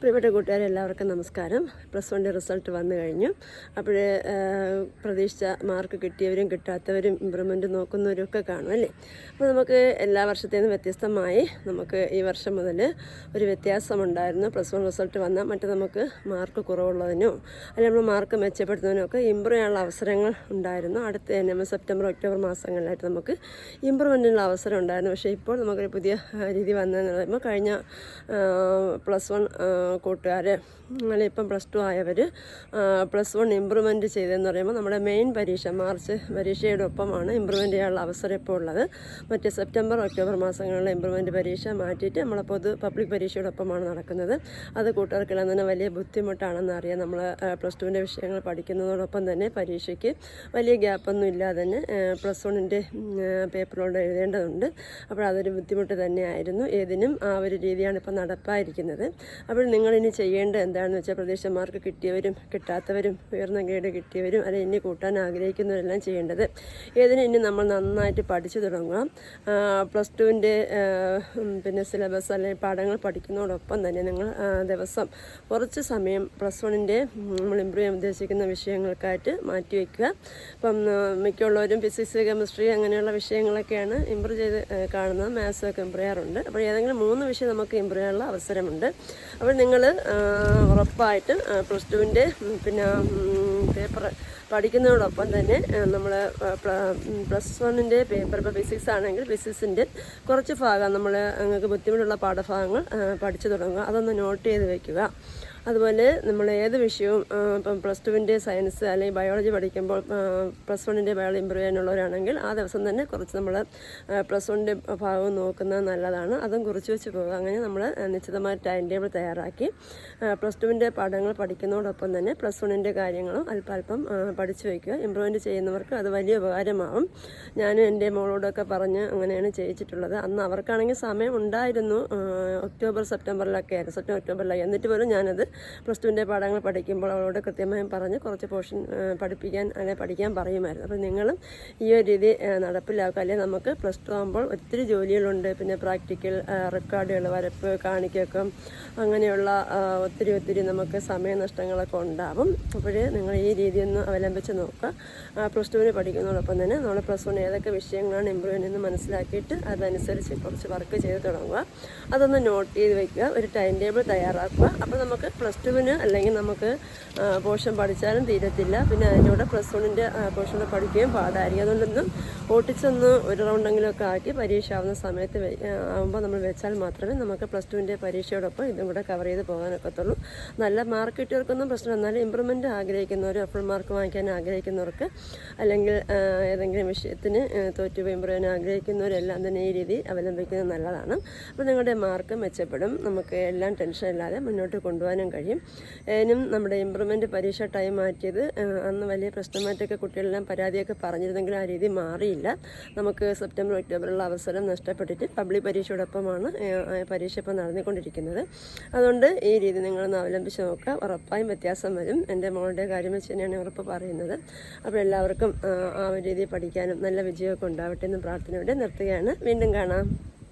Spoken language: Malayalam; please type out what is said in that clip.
പ്രിയപ്പെട്ട കൂട്ടുകാരെ എല്ലാവർക്കും നമസ്കാരം. പ്ലസ് വണ്ണിന്റെ റിസൾട്ട് വന്നു കഴിഞ്ഞു. അപ്പോഴേ പ്രതീക്ഷിച്ച മാർക്ക് കിട്ടിയവരും കിട്ടാത്തവരും ഇമ്പ്രൂവ്മെന്റ് നോക്കുന്നവരും ഒക്കെ കാണും അല്ലേ? അപ്പോൾ നമുക്ക് എല്ലാ വർഷത്തേനും വ്യത്യസ്തമായി നമുക്ക് ഈ വർഷം മുതൽ ഒരു വ്യത്യാസമുണ്ടായിരുന്നു. പ്ലസ് വൺ റിസൾട്ട് വന്നാൽ മറ്റ് നമുക്ക് മാർക്ക് കുറവുള്ളതിനോ അല്ലെങ്കിൽ നമ്മൾ മാർക്ക് മെച്ചപ്പെടുത്തുന്നതിനോ ഒക്കെ ഇമ്പ്രൂവ് ചെയ്യാനുള്ള അവസരങ്ങൾ ഉണ്ടായിരുന്നു. അടുത്ത നമ്മൾ സെപ്റ്റംബർ ഒക്ടോബർ മാസങ്ങളിലായിട്ട് നമുക്ക് ഇമ്പ്രൂവ്മെന്റിനുള്ള അവസരം ഉണ്ടായിരുന്നു. പക്ഷേ ഇപ്പോൾ നമുക്കൊരു പുതിയ രീതി വന്നതെന്ന് പറയുമ്പോൾ കഴിഞ്ഞ പ്ലസ് വൺ കൂട്ടുകാർ അല്ലെങ്കിൽ ഇപ്പം പ്ലസ് ടു ആയവർ പ്ലസ് വൺ ഇമ്പ്രൂവ്മെന്റ് ചെയ്തതെന്ന് പറയുമ്പോൾ നമ്മുടെ മെയിൻ പരീക്ഷ മാർച്ച് പരീക്ഷയുടെ ഒപ്പമാണ് ഇമ്പ്രൂവ്മെന്റ് ചെയ്യാനുള്ള അവസരം ഇപ്പോൾ ഉള്ളത്. മറ്റ് സെപ്റ്റംബർ ഒക്ടോബർ മാസങ്ങളിലെ ഇമ്പ്രൂവ്മെന്റ് പരീക്ഷ മാറ്റിയിട്ട് നമ്മളെ പൊതു പബ്ലിക് പരീക്ഷയുടെ ഒപ്പമാണ് നടക്കുന്നത്. അത് കൂട്ടുകാർക്കെല്ലാം തന്നെ വലിയ ബുദ്ധിമുട്ടാണെന്ന് അറിയാം നമ്മൾ പ്ലസ് ടുവിന്റെ വിഷയങ്ങൾ പഠിക്കുന്നതോടൊപ്പം തന്നെ പരീക്ഷയ്ക്ക് വലിയ ഗ്യാപ്പൊന്നും ഇല്ലാതെ തന്നെ പ്ലസ് വണ്ണിന്റെ പേപ്പറിലൂടെ എഴുതേണ്ടതുണ്ട്. അപ്പോൾ അതൊരു ബുദ്ധിമുട്ട് തന്നെയായിരുന്നു. ഏതിനും ആ ഒരു രീതിയാണ് ഇപ്പോൾ നടപ്പായിരിക്കുന്നത്. അപ്പോൾ നിങ്ങളിനി ചെയ്യേണ്ടത് എന്താണെന്ന് വെച്ചാൽ പ്രദേശന്മാർക്ക് കിട്ടിയവരും കിട്ടാത്തവരും ഉയർന്ന ഗ്രേഡ് കിട്ടിയവരും അല്ലെങ്കിൽ ഇനി കൂട്ടാൻ ആഗ്രഹിക്കുന്നവരെല്ലാം ചെയ്യേണ്ടത്. ഏതിനും ഇനി നമ്മൾ നന്നായിട്ട് പഠിച്ചു തുടങ്ങാം പ്ലസ് ടുവിന്റെ പിന്നെ സിലബസ് അല്ലെങ്കിൽ പാഠങ്ങൾ പഠിക്കുന്നതോടൊപ്പം തന്നെ നിങ്ങൾ ദിവസം കുറച്ച് സമയം പ്ലസ് വണ്ണിന്റെ നമ്മൾ ഇമ്പ്രൂവ് ചെയ്യാൻ ഉദ്ദേശിക്കുന്ന വിഷയങ്ങൾക്കായിട്ട് മാറ്റി വയ്ക്കുക അപ്പം മിക്കുള്ളവരും ഫിസിക്സ് കെമിസ്ട്രി അങ്ങനെയുള്ള വിഷയങ്ങളൊക്കെയാണ് ഇമ്പ്രൂവ് ചെയ്ത് കാണുന്നത് മാത്സൊക്കെ ഇമ്പ്രൂവ് ചെയ്യാറുണ്ട്. അപ്പോൾ ഏതെങ്കിലും മൂന്ന് വിഷയം നമുക്ക് ഇമ്പ്രൂവ് ചെയ്യാനുള്ള അവസരമുണ്ട്. അപ്പോൾ നിങ്ങൾ ഉറപ്പായിട്ട് പ്ലസ് ടുവിന്റെ പിന്നെ പേപ്പർ പഠിക്കുന്നതോടൊപ്പം തന്നെ നമ്മൾ പ്ലസ് വണ്ണിന്റെ പേപ്പർ ഇപ്പോൾ ഫിസിക്സ് ആണെങ്കിൽ ഫിസിക്സിന്റെ കുറച്ച് ഭാഗം നമ്മൾ നിങ്ങൾക്ക് ബുദ്ധിമുട്ടുള്ള പാഠഭാഗങ്ങൾ പഠിച്ചു തുടങ്ങുക. അതൊന്ന് നോട്ട് ചെയ്ത് വയ്ക്കുക അതുപോലെ നമ്മൾ ഏത് വിഷയവും ഇപ്പം പ്ലസ് ടുവിന്റെ സയൻസ് അല്ലെങ്കിൽ ബയോളജി പഠിക്കുമ്പോൾ പ്ലസ് വണ്ണിന്റെ ബയോളജി ഇമ്പ്രൂവ് ചെയ്യാനുള്ളവരാണെങ്കിൽ ആ ദിവസം തന്നെ കുറച്ച് നമ്മൾ പ്ലസ് വണ്ണിന്റെ ഭാഗം നോക്കുന്നത് നല്ലതാണ്. അതും കുറിച്ച് വെച്ച് പോകുക അങ്ങനെ നമ്മൾ നിശ്ചിതമായ ടൈം ടേബിൾ തയ്യാറാക്കി പ്ലസ് ടുവിന്റെ പാഠങ്ങൾ പഠിക്കുന്നതോടൊപ്പം തന്നെ പ്ലസ് വണ്ണിന്റെ കാര്യങ്ങളും അല്പാൽപ്പം പഠിച്ചു വയ്ക്കുക ഇമ്പ്രൂവ്മെന്റ് ചെയ്യുന്നവർക്ക് അത് വലിയ ഉപകാരമാവും. ഞാനും എന്റെ മോളോടൊക്കെ പറഞ്ഞ് അങ്ങനെയാണ് ചെയ്യിച്ചിട്ടുള്ളത്. അന്ന് അവർക്കാണെങ്കിൽ സമയം ഉണ്ടായിരുന്നു ഒക്ടോബർ സെപ്റ്റംബറിലൊക്കെ ആയിരുന്നു. സെപ്റ്റംബർ ഒക്ടോബറിലായി. എന്നിട്ട് പോലും ഞാനത് പ്ലസ് ടുവിന്റെ പാഠങ്ങൾ പഠിക്കുമ്പോൾ അവളോട് കൃത്യമായും പറഞ്ഞ് കുറച്ച് പോർഷൻ പഠിപ്പിക്കാൻ അല്ലെ പഠിക്കാൻ പറയുമായിരുന്നു. അപ്പോൾ നിങ്ങളും ഈ ഒരു രീതി നടപ്പിലാക്കുക. അല്ലെങ്കിൽ നമുക്ക് പ്ലസ് ടു ആകുമ്പോൾ ഒത്തിരി ജോലികളുണ്ട്. പിന്നെ പ്രാക്ടിക്കൽ റെക്കോർഡുകൾ വരപ്പ് കാണിക്കൊക്കെ അങ്ങനെയുള്ള ഒത്തിരി ഒത്തിരി നമുക്ക് സമയനഷ്ടങ്ങളൊക്കെ ഉണ്ടാവും. അപ്പോഴേ നിങ്ങൾ ഈ രീതി ഒന്ന് അവലംബിച്ച് നോക്കുക. പ്ലസ് ടുവിന് പഠിക്കുന്നതോടൊപ്പം തന്നെ നമ്മൾ പ്ലസ് വൺ ഏതൊക്കെ വിഷയങ്ങളാണ് ഇമ്പ്രൂവ് എന്ന് മനസ്സിലാക്കിയിട്ട് അതനുസരിച്ച് കുറച്ച് വർക്ക് ചെയ്ത് തുടങ്ങുക. അതൊന്ന് നോട്ട് ചെയ്ത് വെക്കുക. ഒരു ടൈം ടേബിൾ തയ്യാറാക്കുക. അപ്പോൾ നമുക്ക് പ്ലസ് ടുവിന് അല്ലെങ്കിൽ നമുക്ക് പോർഷൻ പഠിച്ചാലും തീരത്തില്ല. പിന്നെ അതിനോട് പ്ലസ് വണ്ണിന്റെ പോർഷൻ പഠിക്കുകയും പാടായിരിക്കും. അതുകൊണ്ടൊന്നും ഓട്ടിച്ചൊന്ന് ഒരു റൗണ്ടെങ്കിലുമൊക്കെ ആക്കി പരീക്ഷ ആവുന്ന സമയത്ത് ആകുമ്പോൾ നമ്മൾ വെച്ചാൽ മാത്രമേ നമുക്ക് പ്ലസ് ടുവിന്റെ പരീക്ഷയോടൊപ്പം ഇതും കൂടെ കവർ ചെയ്ത് പോകാനൊക്കത്തുള്ളൂ. നല്ല മാർക്ക് കിട്ടിയവർക്കൊന്നും പ്രശ്നം എന്നാലും ഇമ്പ്രൂവ്മെന്റ് ആഗ്രഹിക്കുന്നവർ ഫുൾ മാർക്ക് വാങ്ങിക്കാൻ ആഗ്രഹിക്കുന്നവർക്ക് അല്ലെങ്കിൽ ഏതെങ്കിലും വിഷയത്തിന് തോറ്റു തോറ്റുപോയി ഇമ്പ്രൂവ് ആഗ്രഹിക്കുന്നവരെല്ലാം തന്നെ ഈ രീതി അവലംബിക്കുന്നത് നല്ലതാണ്. അപ്പോൾ നിങ്ങളുടെ മാർക്ക് മെച്ചപ്പെടും. നമുക്ക് എല്ലാം ടെൻഷൻ ഇല്ലാതെ മുന്നോട്ട് കൊണ്ടുപോകാനും കഴിയും. അതിനും നമ്മുടെ ഇമ്പ്രൂവ്മെന്റ് പരീക്ഷ ടൈം മാറ്റിയത് അന്ന് വലിയ പ്രശ്നമായിട്ടൊക്കെ കുട്ടികളെല്ലാം പരാതിയൊക്കെ പറഞ്ഞിരുന്നെങ്കിൽ ആ രീതി മാറിയില്ല. നമുക്ക് സെപ്റ്റംബർ ഒക്ടോബറിലുള്ള അവസരം നഷ്ടപ്പെട്ടിട്ട് പബ്ലിക് പരീക്ഷയോടൊപ്പമാണ് പരീക്ഷ ഇപ്പോൾ നടന്നുകൊണ്ടിരിക്കുന്നത്. അതുകൊണ്ട് ഈ രീതി നിങ്ങളൊന്ന് അവലംബിച്ച് നോക്കുക. ഉറപ്പായും വ്യത്യാസം വരും. എന്റെ മോളുടെ കാര്യം വെച്ച് തന്നെയാണ് ഉറപ്പ് പറയുന്നത്. അപ്പോൾ എല്ലാവർക്കും ആ, രീതിയിൽ പഠിക്കാനും നല്ല വിജയമൊക്കെ ഉണ്ടാവട്ടെ എന്ന് പ്രാർത്ഥനയോടെ നിർത്തുകയാണ്. വീണ്ടും കാണാം.